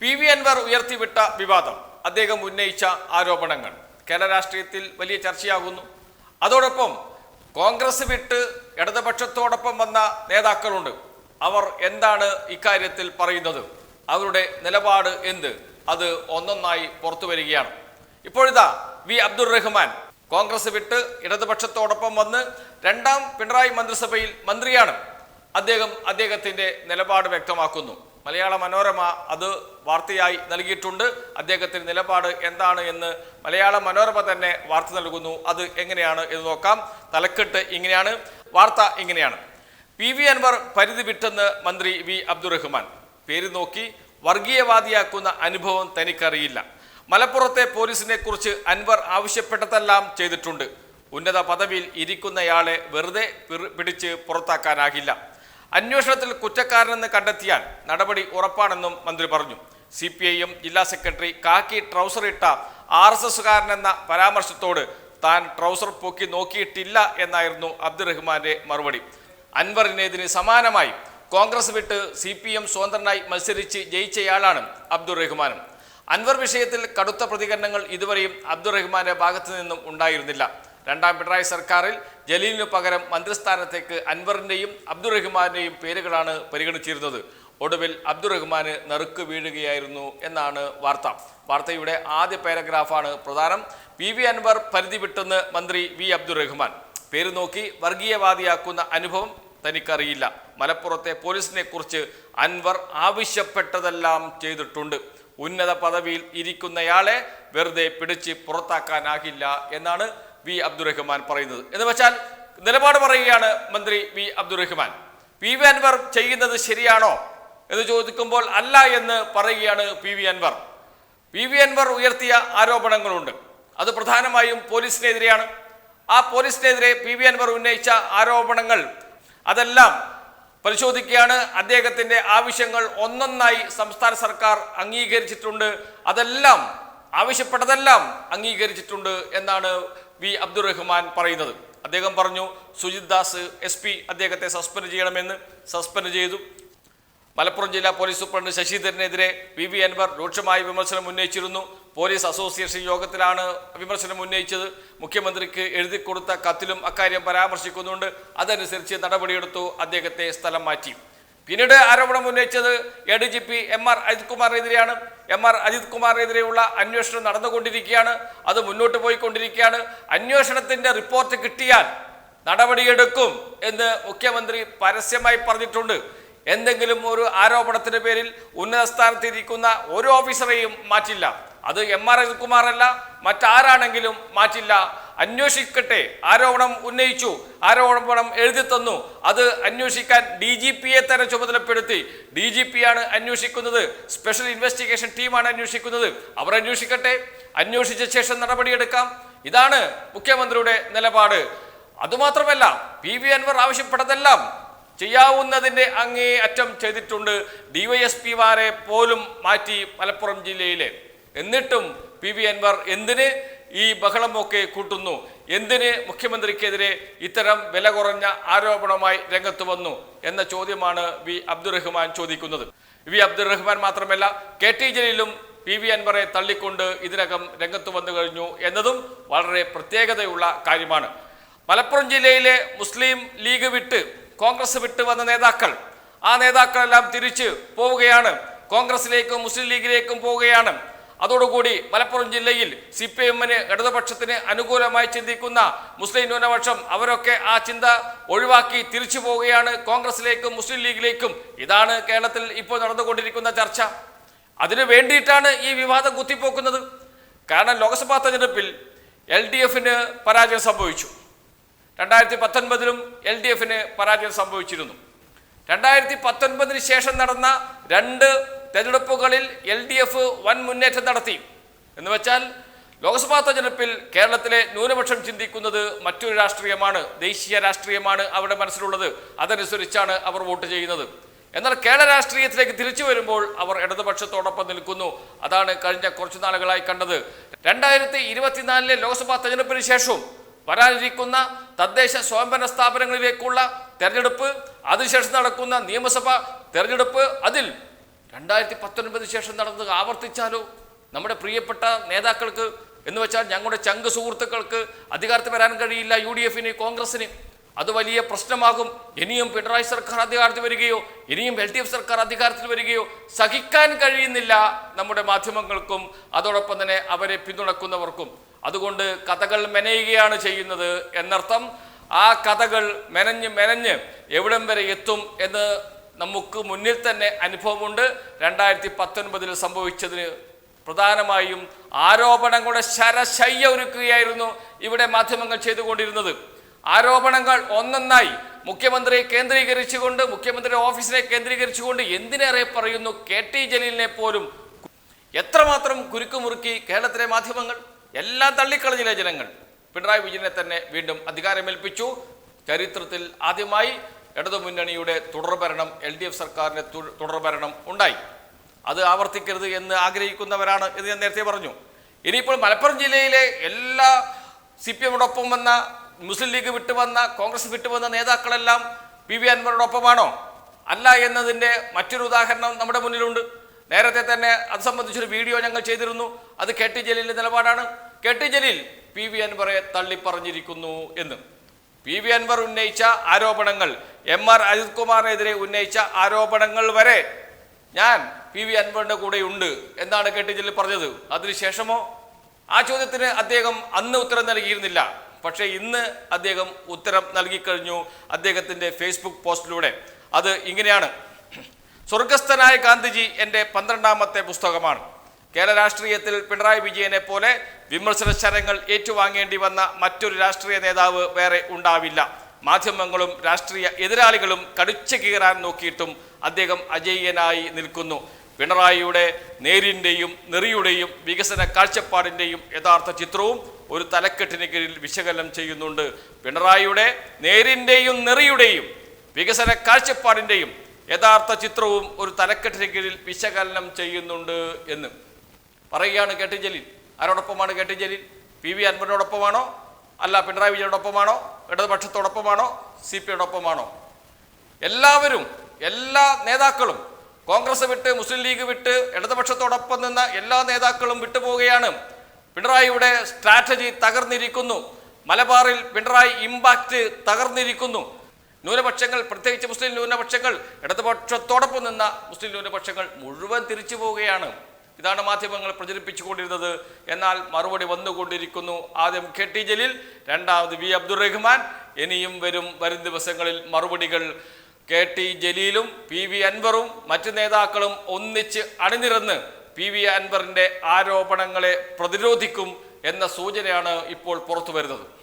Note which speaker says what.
Speaker 1: P V Anwar ഉയർത്തിവിട്ട വിവാദം അദ്ദേഹം ഉന്നയിച്ച ആരോപണങ്ങൾ കേരള രാഷ്ട്രീയത്തിൽ വലിയ ചർച്ചയാകുന്നു അതോടൊപ്പം കോൺഗ്രസ് വിട്ട് ഇടതുപക്ഷത്തോടൊപ്പം വന്ന നേതാക്കളുണ്ട് അവർ എന്താണ് ഇക്കാര്യത്തിൽ പറയുന്നത് അവരുടെ നിലപാട് എന്ത് അത് ഒന്നൊന്നായി പുറത്തു വരികയാണ് ഇപ്പോഴിതാ വി അബ്ദുൾ റഹ്മാൻ കോൺഗ്രസ് വിട്ട് ഇടതുപക്ഷത്തോടൊപ്പം വന്ന് രണ്ടാം പിണറായി മന്ത്രിസഭയിൽ മന്ത്രിയാണ് അദ്ദേഹം അദ്ദേഹത്തിൻ്റെ നിലപാട് വ്യക്തമാക്കുന്നു മലയാള മനോരമ അത് വാർത്തയായി നൽകിയിട്ടുണ്ട് അദ്ദേഹത്തിൻ്റെ നിലപാട് എന്താണ് എന്ന് മലയാള മനോരമ തന്നെ വാർത്ത നൽകുന്നു അത് എങ്ങനെയാണ് എന്ന് നോക്കാം തലക്കെട്ട് ഇങ്ങനെയാണ് വാർത്ത ഇങ്ങനെയാണ് പി വി അൻവർ പരിധി വിട്ടെന്ന് മന്ത്രി വി അബ്ദുറഹ്മാൻ പേര് നോക്കി വർഗീയവാദിയാക്കുന്ന അനുഭവം തനിക്കറിയില്ല മലപ്പുറത്തെ പോലീസിനെ കുറിച്ച് അൻവർ ആവശ്യപ്പെട്ടതെല്ലാം ചെയ്തിട്ടുണ്ട് ഉന്നത പദവിയിൽ ഇരിക്കുന്നയാളെ വെറുതെ പിടിച്ച് പുറത്താക്കാനാകില്ല അന്വേഷണത്തിൽ കുറ്റക്കാരനെന്ന് കണ്ടെത്തിയാൽ നടപടി ഉറപ്പാണെന്നും മന്ത്രി പറഞ്ഞു സി പി ഐ എം ജില്ലാ സെക്രട്ടറി കാക്കി ട്രൗസർ ഇട്ട ആർ എസ് എസുകാരനെന്ന പരാമർശത്തോട് താൻ ട്രൗസർ പൊക്കി നോക്കിയിട്ടില്ല എന്നായിരുന്നു അബ്ദുറഹ്മാന്റെ മറുപടി അൻവറിനേതിന് സമാനമായി കോൺഗ്രസ് വിട്ട് സി പി എം സ്വതന്ത്രനായി മത്സരിച്ച് ജയിച്ചയാളാണ് അബ്ദുറഹ്മാനും അൻവർ വിഷയത്തിൽ കടുത്ത പ്രതികരണങ്ങൾ ഇതുവരെയും അബ്ദുറഹ്മാന്റെ ഭാഗത്തു നിന്നും ഉണ്ടായിരുന്നില്ല രണ്ടാം പിണറായി സർക്കാരിൽ ജലീലിനു പകരം മന്ത്രിസ്ഥാനത്തേക്ക് അൻവറിൻ്റെയും അബ്ദുറഹ്മാൻ്റെയും പേരുകളാണ് പരിഗണിച്ചിരുന്നത് ഒടുവിൽ അബ്ദുറഹ്മാന് നറുക്ക് വീഴുകയായിരുന്നു എന്നാണ് വാർത്ത വാർത്തയുടെ ആദ്യ പാരഗ്രാഫാണ് പ്രധാനം പി വി അൻവർ പരിധി വിട്ടെന്ന് മന്ത്രി വി അബ്ദുറഹ്മാൻ പേര് നോക്കി വർഗീയവാദിയാക്കുന്ന അനുഭവം തനിക്കറിയില്ല മലപ്പുറത്തെ പോലീസിനെ കുറിച്ച് അൻവർ ആവശ്യപ്പെട്ടതെല്ലാം ചെയ്തിട്ടുണ്ട് ഉന്നത പദവിയിൽ ഇരിക്കുന്നയാളെ വെറുതെ പിടിച്ച് പുറത്താക്കാനാകില്ല എന്നാണ് വി അബ്ദുറഹ്മാൻ പറയുന്നത് എന്ന് വെച്ചാൽ നിലപാട് പറയുകയാണ് മന്ത്രി V Abdurahman P V Anvar ചെയ്യുന്നത് ശരിയാണോ എന്ന് ചോദിക്കുമ്പോൾ അല്ല എന്ന് പറയുകയാണ് P V Anvar P V Anvar ഉയർത്തിയ ആരോപണങ്ങളുണ്ട് അത് പ്രധാനമായും പോലീസിനെതിരെയാണ് ആ പോലീസിനെതിരെ പി വി അൻവർ ഉന്നയിച്ച ആരോപണങ്ങൾ അതെല്ലാം പരിശോധിക്കുകയാണ് അദ്ദേഹത്തിൻ്റെ ആവശ്യങ്ങൾ ഒന്നൊന്നായി സംസ്ഥാന സർക്കാർ അംഗീകരിച്ചിട്ടുണ്ട് അതെല്ലാം ആവശ്യപ്പെട്ടതെല്ലാം അംഗീകരിച്ചിട്ടുണ്ട് എന്നാണ് വി അബ്ദുറഹ്മാൻ പറയുന്നത് അദ്ദേഹം പറഞ്ഞു സുജിത് ദാസ് എസ് പി അദ്ദേഹത്തെ സസ്പെൻഡ് ചെയ്യണമെന്ന് സസ്പെൻഡ് ചെയ്തു മലപ്പുറം ജില്ലാ പോലീസ് സൂപ്രണ്ട് ശശിധരനെതിരെ വി വി അൻവർ രൂക്ഷമായ വിമർശനം ഉന്നയിച്ചിരുന്നു പോലീസ് അസോസിയേഷൻ യോഗത്തിലാണ് വിമർശനം ഉന്നയിച്ചത് മുഖ്യമന്ത്രിക്ക് എഴുതി കൊടുത്ത കത്തിലും അക്കാര്യം പരാമർശിക്കുന്നുണ്ട് അതനുസരിച്ച് നടപടിയെടുത്തു അദ്ദേഹത്തെ സ്ഥലം മാറ്റി പിന്നീട് ആരോപണം ഉന്നയിച്ചത് A D G P M R Ajith കുമാറിനെതിരെയാണ് എം ആർ അജിത് കുമാറിനെതിരെയുള്ള അന്വേഷണം നടന്നുകൊണ്ടിരിക്കുകയാണ് അത് മുന്നോട്ട് പോയിക്കൊണ്ടിരിക്കുകയാണ് അന്വേഷണത്തിൻ്റെ റിപ്പോർട്ട് കിട്ടിയാൽ നടപടിയെടുക്കും എന്ന് മുഖ്യമന്ത്രി പരസ്യമായി പറഞ്ഞിട്ടുണ്ട് എന്തെങ്കിലും ഒരു ആരോപണത്തിൻ്റെ പേരിൽ ഉന്നത സ്ഥാനത്തിരിക്കുന്ന ഒരു ഓഫീസറെയും മാറ്റില്ല അത് എം ആർ അജിത് കുമാറല്ല മറ്റാരാണെങ്കിലും മാറ്റില്ല അന്വേഷിക്കട്ടെ ആരോപണം ഉന്നയിച്ചു ആരോപണം എഴുതി തന്നു അത് അന്വേഷിക്കാൻ ഡി ജി പിയെ തന്നെ ചുമതലപ്പെടുത്തി ഡി ജി പി ആണ് അന്വേഷിക്കുന്നത് സ്പെഷ്യൽ ഇൻവെസ്റ്റിഗേഷൻ ടീമാണ് അന്വേഷിക്കുന്നത് അവർ അന്വേഷിക്കട്ടെ അന്വേഷിച്ച ശേഷം നടപടിയെടുക്കാം ഇതാണ് മുഖ്യമന്ത്രിയുടെ നിലപാട് അതുമാത്രമല്ല പി വി അൻവർ ആവശ്യപ്പെട്ടതെല്ലാം ചെയ്യാവുന്നതിൻ്റെ അങ്ങേ അറ്റം ചെയ്തിട്ടുണ്ട് ഡിവൈഎസ്പിമാരെ പോലും മാറ്റി മലപ്പുറം ജില്ലയിലെ എന്നിട്ടും പി വി അൻവർ എന്തിന് ഈ ബഹളമൊക്കെ കൂട്ടുന്നു എന്തിന് മുഖ്യമന്ത്രിക്കെതിരെ ഇത്തരം വില കുറഞ്ഞ ആരോപണമായി രംഗത്ത് വന്നു എന്ന ചോദ്യമാണ് വി അബ്ദുറഹ്മാൻ ചോദിക്കുന്നത് വി അബ്ദുറഹ്മാൻ മാത്രമല്ല കെ ടി ജലീലും പി വി അൻവറെ തള്ളിക്കൊണ്ട് ഇതിനകം രംഗത്ത് വന്നു കഴിഞ്ഞു എന്നതും വളരെ പ്രത്യേകതയുള്ള കാര്യമാണ് മലപ്പുറം ജില്ലയിലെ മുസ്ലിം ലീഗ് വിട്ട് കോൺഗ്രസ് വിട്ട് വന്ന നേതാക്കൾ ആ നേതാക്കളെല്ലാം തിരിച്ച് പോവുകയാണ് കോൺഗ്രസിലേക്കും മുസ്ലിം ലീഗിലേക്കും പോവുകയാണ് അതോടുകൂടി മലപ്പുറം ജില്ലയിൽ സി പി എമ്മിന് ഇടതുപക്ഷത്തിന് അനുകൂലമായി ചിന്തിക്കുന്ന മുസ്ലിം ന്യൂനപക്ഷം അവരൊക്കെ ആ ചിന്ത ഒഴിവാക്കി തിരിച്ചു പോവുകയാണ് കോൺഗ്രസിലേക്കും മുസ്ലിം ലീഗിലേക്കും ഇതാണ് കേരളത്തിൽ ഇപ്പോൾ നടന്നുകൊണ്ടിരിക്കുന്ന ചർച്ച അതിനു വേണ്ടിയിട്ടാണ് ഈ വിവാദം കുത്തിപ്പോക്കുന്നത് കാരണം ലോക്സഭാ തെരഞ്ഞെടുപ്പിൽ എൽ ഡി എഫിന് പരാജയം സംഭവിച്ചു രണ്ടായിരത്തി പത്തൊൻപതിലും എൽ ഡി എഫിന് പരാജയം സംഭവിച്ചിരുന്നു രണ്ടായിരത്തി പത്തൊൻപതിന് ശേഷം നടന്ന രണ്ട് തെരഞ്ഞെടുപ്പുകളിൽ എൽ ഡി എഫ് വൻ മുന്നേറ്റം നടത്തി എന്ന് വെച്ചാൽ ലോക്സഭാ തെരഞ്ഞെടുപ്പിൽ കേരളത്തിലെ ന്യൂനപക്ഷം ചിന്തിക്കുന്നത് മറ്റൊരു രാഷ്ട്രീയമാണ് ദേശീയ രാഷ്ട്രീയമാണ് അവരുടെ മനസ്സിലുള്ളത് അതനുസരിച്ചാണ് അവർ വോട്ട് ചെയ്യുന്നത് എന്നാൽ കേരള രാഷ്ട്രീയത്തിലേക്ക് തിരിച്ചു വരുമ്പോൾ അവർ ഇടതുപക്ഷത്തോടൊപ്പം നിൽക്കുന്നു അതാണ് കഴിഞ്ഞ കുറച്ചു നാളുകളായി കണ്ടത് രണ്ടായിരത്തി ഇരുപത്തിനാലിലെ ലോക്സഭാ തെരഞ്ഞെടുപ്പിന് ശേഷവും വരാനിരിക്കുന്ന തദ്ദേശ സ്വയംഭരണ സ്ഥാപനങ്ങളിലേക്കുള്ള തെരഞ്ഞെടുപ്പ് അതിനുശേഷം നടക്കുന്ന നിയമസഭ തെരഞ്ഞെടുപ്പ് അതിൽ രണ്ടായിരത്തി പത്തൊൻപത് ശേഷം നടന്നത് ആവർത്തിച്ചാലോ നമ്മുടെ പ്രിയപ്പെട്ട നേതാക്കൾക്ക് എന്ന് വെച്ചാൽ ഞങ്ങളുടെ ചങ്ക് സുഹൃത്തുക്കൾക്ക് അധികാരത്തിൽ വരാൻ കഴിയില്ല യു ഡി എഫിന് കോൺഗ്രസിന് അത് വലിയ പ്രശ്നമാകും ഇനിയും പിണറായി സർക്കാർ അധികാരത്തിൽ വരികയോ ഇനിയും എൽ ഡി എഫ് സർക്കാർ അധികാരത്തിൽ വരികയോ സഹിക്കാൻ കഴിയുന്നില്ല നമ്മുടെ മാധ്യമങ്ങൾക്കും അതോടൊപ്പം തന്നെ അവരെ പിന്തുണക്കുന്നവർക്കും അതുകൊണ്ട് കഥകൾ മെനയുകയാണ് ചെയ്യുന്നത് എന്നർത്ഥം ആ കഥകൾ മെനഞ്ഞ് മെനഞ്ഞ് എവിടം വരെ എത്തും എന്ന് നമുക്ക് മുന്നിൽ തന്നെ അനുഭവമുണ്ട് രണ്ടായിരത്തി പത്തൊൻപതിൽ സംഭവിച്ചതിന് പ്രധാനമായും ആരോപണങ്ങളുടെ ശരശയ്യ ഒരുക്കുകയായിരുന്നു ഇവിടെ മാധ്യമങ്ങൾ ചെയ്തുകൊണ്ടിരുന്നത് ആരോപണങ്ങൾ ഒന്നൊന്നായി മുഖ്യമന്ത്രിയെ കേന്ദ്രീകരിച്ചുകൊണ്ട് മുഖ്യമന്ത്രിയുടെ ഓഫീസിനെ കേന്ദ്രീകരിച്ചുകൊണ്ട് എന്തിനേറെ പറയുന്നു കെ ടി ജലീലിനെ പോലും എത്രമാത്രം കുരുക്കുമുറുക്കി കേരളത്തിലെ മാധ്യമങ്ങൾ എല്ലാം തള്ളിക്കളഞ്ഞിലെ ജനങ്ങൾ പിണറായി വിജയനെ തന്നെ വീണ്ടും അധികാരമേൽപ്പിച്ചു ചരിത്രത്തിൽ ആദ്യമായി ഇടതുമുന്നണിയുടെ തുടർഭരണം എൽ ഡി എഫ് സർക്കാരിൻ്റെ തുടർഭരണം ഉണ്ടായി അത് ആവർത്തിക്കരുത് എന്ന് ആഗ്രഹിക്കുന്നവരാണ് എന്ന് ഞാൻ നേരത്തെ പറഞ്ഞു ഇനിയിപ്പോൾ മലപ്പുറം ജില്ലയിലെ എല്ലാ സി പി എമ്മിനോടൊപ്പം വന്ന മുസ്ലിം ലീഗ് വിട്ടുവന്ന കോൺഗ്രസ് വിട്ടുവന്ന നേതാക്കളെല്ലാം പി വി അൻവറിനോടൊപ്പമാണോ അല്ല എന്നതിൻ്റെ മറ്റൊരു ഉദാഹരണം നമ്മുടെ മുന്നിലുണ്ട് നേരത്തെ തന്നെ അത് സംബന്ധിച്ചൊരു വീഡിയോ ഞങ്ങൾ ചെയ്തിരുന്നു അത് കെ ടി ജലീലിൻ്റെ നിലപാടാണ് K T Jaleel P V അൻവറെ തള്ളിപ്പറഞ്ഞിരിക്കുന്നു എന്ന് പി വി അൻവർ ഉന്നയിച്ച ആരോപണങ്ങൾ എം ആർ അജിത് കുമാറിനെതിരെ ഉന്നയിച്ച ആരോപണങ്ങൾ വരെ ഞാൻ പി വി കൂടെ ഉണ്ട് എന്നാണ് കെ ടി ജലീൽ പറഞ്ഞത് അതിനുശേഷമോ ആ ചോദ്യത്തിന് അദ്ദേഹം അന്ന് ഉത്തരം നൽകിയിരുന്നില്ല പക്ഷേ ഇന്ന് അദ്ദേഹം ഉത്തരം നൽകിക്കഴിഞ്ഞു അദ്ദേഹത്തിന്റെ ഫേസ്ബുക്ക് പോസ്റ്റിലൂടെ അത് ഇങ്ങനെയാണ് സ്വർഗസ്ഥനായ ഗാന്ധിജി എൻ്റെ പന്ത്രണ്ടാമത്തെ പുസ്തകമാണ് കേരള രാഷ്ട്രീയത്തിൽ പിണറായി വിജയനെ പോലെ വിമർശന ശരങ്ങൾ ഏറ്റുവാങ്ങേണ്ടി വന്ന മറ്റൊരു രാഷ്ട്രീയ നേതാവ് വേറെ ഉണ്ടാവില്ല മാധ്യമങ്ങളും രാഷ്ട്രീയ എതിരാളികളും കടിച്ചു കീറാൻ നോക്കിയിട്ടും അദ്ദേഹം അജയ്യനായി നിൽക്കുന്നു പിണറായിയുടെ നേരിൻ്റെയും നെറിയുടെയും വികസന കാഴ്ചപ്പാടിൻ്റെയും യഥാർത്ഥ ചിത്രവും ഒരു തലക്കെട്ടിന് കീഴിൽ വിശകലനം ചെയ്യുന്നുണ്ട് പിണറായിയുടെ നേരിൻ്റെയും നെറിയുടെയും വികസന കാഴ്ചപ്പാടിൻ്റെയും യഥാർത്ഥ ചിത്രവും ഒരു തലക്കെട്ടിന് കീഴിൽ വിശകലനം ചെയ്യുന്നുണ്ട് എന്ന് പറയുകയാണ് കെട്ടിജലിൽ ജലീൽ ആരോടൊപ്പമാണ് കെ ജലീൽ പി വി അൻവറിനോടൊപ്പമാണോ അല്ല പിണറായി വിജയനോടൊപ്പമാണോ ഇടതുപക്ഷത്തോടൊപ്പമാണോ സി പി ഐയോടൊപ്പമാണോ എല്ലാവരും എല്ലാ നേതാക്കളും കോൺഗ്രസ് വിട്ട് മുസ്ലിം ലീഗ് വിട്ട് ഇടതുപക്ഷത്തോടൊപ്പം നിന്ന എല്ലാ നേതാക്കളും വിട്ടുപോവുകയാണ് പിണറായിയുടെ സ്ട്രാറ്റജി തകർന്നിരിക്കുന്നു മലബാറിൽ പിണറായി ഇമ്പാക്റ്റ് തകർന്നിരിക്കുന്നു ന്യൂനപക്ഷങ്ങൾ പ്രത്യേകിച്ച് മുസ്ലിം ന്യൂനപക്ഷങ്ങൾ ഇടതുപക്ഷത്തോടൊപ്പം നിന്ന മുസ്ലിം ന്യൂനപക്ഷങ്ങൾ മുഴുവൻ തിരിച്ചു പോവുകയാണ് ഇതാണ് മാധ്യമങ്ങൾ പ്രചരിപ്പിച്ചുകൊണ്ടിരുന്നത് എന്നാൽ മറുപടി വന്നുകൊണ്ടിരിക്കുന്നു ആദ്യം കെ ടി ജലീൽ രണ്ടാമത് വി അബ്ദുറഹ്മാൻ ഇനിയും വരും വരും ദിവസങ്ങളിൽ മറുപടികൾ കെ ടി ജലീലും പി വി അൻവറും മറ്റു നേതാക്കളും ഒന്നിച്ച് അണിനിരന്ന് പി വി അൻവറിൻ്റെ ആരോപണങ്ങളെ പ്രതിരോധിക്കും എന്ന സൂചനയാണ് ഇപ്പോൾ പുറത്തു വരുന്നത്